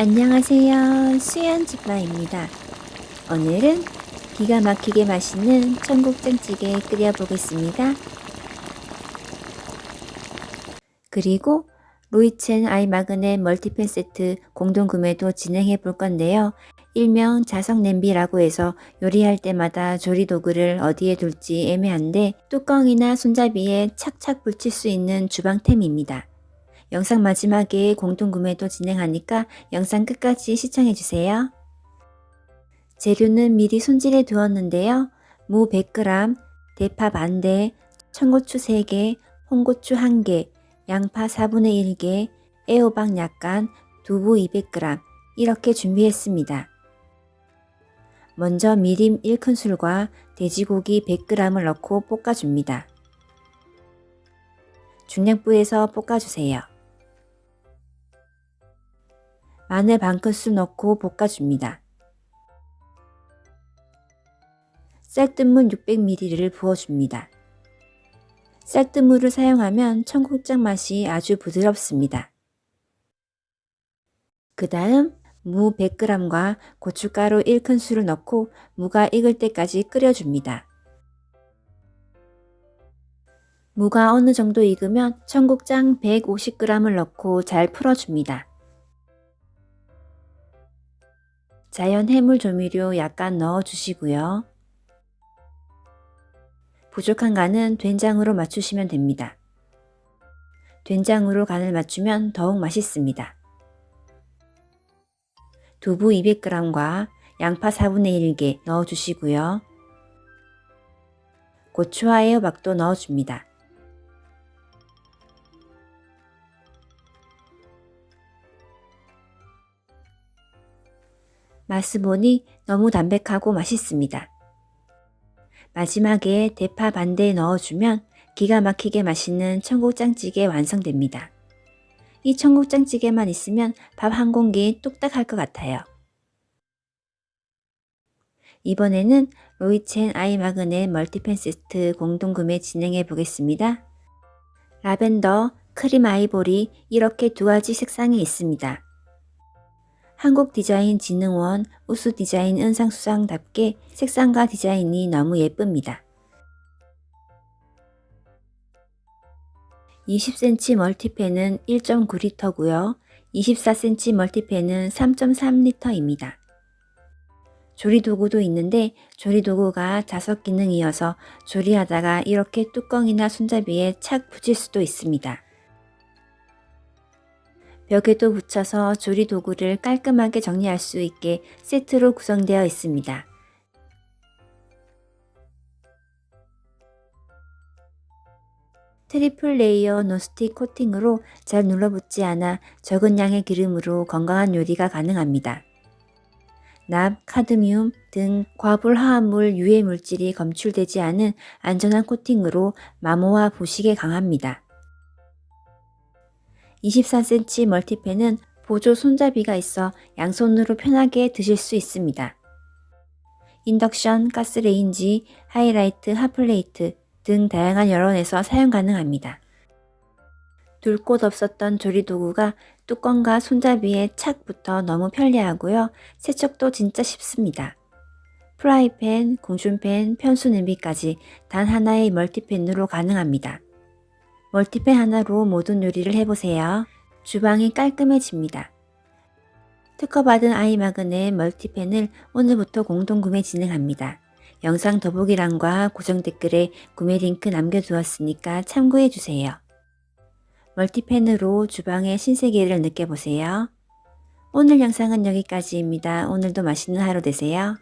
안녕하세요. 수연집마입니다. 오늘은 기가 막히게 맛있는 청국장찌개 끓여보겠습니다. 그리고 로이첸 아이마그넷 멀티팬 세트 공동구매도 진행해 볼 건데요. 일명 자석 냄비라고 해서 요리할 때마다 조리 도구를 어디에 둘지 애매한데 뚜껑이나 손잡이에 착착 붙일 수 있는 주방템입니다. 영상 마지막에 공동구매도 진행하니까 영상 끝까지 시청해주세요. 재료는 미리 손질해 두었는데요. 무 100g, 대파 반대, 청고추 3개, 홍고추 1개, 양파 4분의 1개, 애호박 약간, 두부 200g 이렇게 준비했습니다. 먼저 미림 1큰술과 돼지고기 100g을 넣고 볶아줍니다. 중량불에서 볶아주세요. 마늘 반 큰술 넣고 볶아줍니다. 쌀뜨물 600ml를 부어줍니다. 쌀뜨물을 사용하면 청국장 맛이 아주 부드럽습니다. 그 다음 무 100g과 고춧가루 1큰술을 넣고 무가 익을 때까지 끓여줍니다. 무가 어느 정도 익으면 청국장 150g을 넣고 잘 풀어줍니다. 자연 해물 조미료 약간 넣어주시고요. 부족한 간은 된장으로 맞추시면 됩니다. 된장으로 간을 맞추면 더욱 맛있습니다. 두부 200g과 양파 4분의 1개 넣어주시고요. 고추와 애호박도 넣어줍니다. 보니 너무 담백하고 맛있습니다. 마지막에 대파 반대에 넣어주면 기가 막히게 맛있는 청국장찌개 완성됩니다. 이 청국장찌개만 있으면 밥 한 공기 뚝딱 할 것 같아요. 이번에는 로이첸 아이마그넷 멀티팬 세트 공동구매 진행해 보겠습니다. 라벤더, 크림 아이보리 이렇게 두 가지 색상이 있습니다. 한국디자인진흥원 우수 디자인 은상 수상답게 색상과 디자인이 너무 예쁩니다. 20cm 멀티팬은 1.9L고요. 24cm 멀티팬은 3.3L입니다. 조리도구도 있는데 조리도구가 자석 기능이어서 조리하다가 이렇게 뚜껑이나 손잡이에 착 붙일 수도 있습니다. 벽에도 붙여서 조리 도구를 깔끔하게 정리할 수 있게 세트로 구성되어 있습니다. 트리플 레이어 노스틱 코팅으로 잘 눌러붙지 않아 적은 양의 기름으로 건강한 요리가 가능합니다. 납, 카드뮴 등 과불 화합물 유해 물질이 검출되지 않은 안전한 코팅으로 마모와 부식에 강합니다. 24cm 멀티팬은 보조 손잡이가 있어 양손으로 편하게 드실 수 있습니다. 인덕션, 가스레인지, 하이라이트, 핫플레이트 등 다양한 여론에서 사용 가능합니다. 둘 곳 없었던 조리도구가 뚜껑과 손잡이에 착 붙어 너무 편리하고요. 세척도 진짜 쉽습니다. 프라이팬, 공중팬, 편수 냄비까지 단 하나의 멀티팬으로 가능합니다. 멀티팬 하나로 모든 요리를 해보세요. 주방이 깔끔해집니다. 특허받은 아이마그넷 멀티팬을 오늘부터 공동구매 진행합니다. 영상 더보기란과 고정 댓글에 구매 링크 남겨두었으니까 참고해주세요. 멀티팬으로 주방의 신세계를 느껴보세요. 오늘 영상은 여기까지입니다. 오늘도 맛있는 하루 되세요.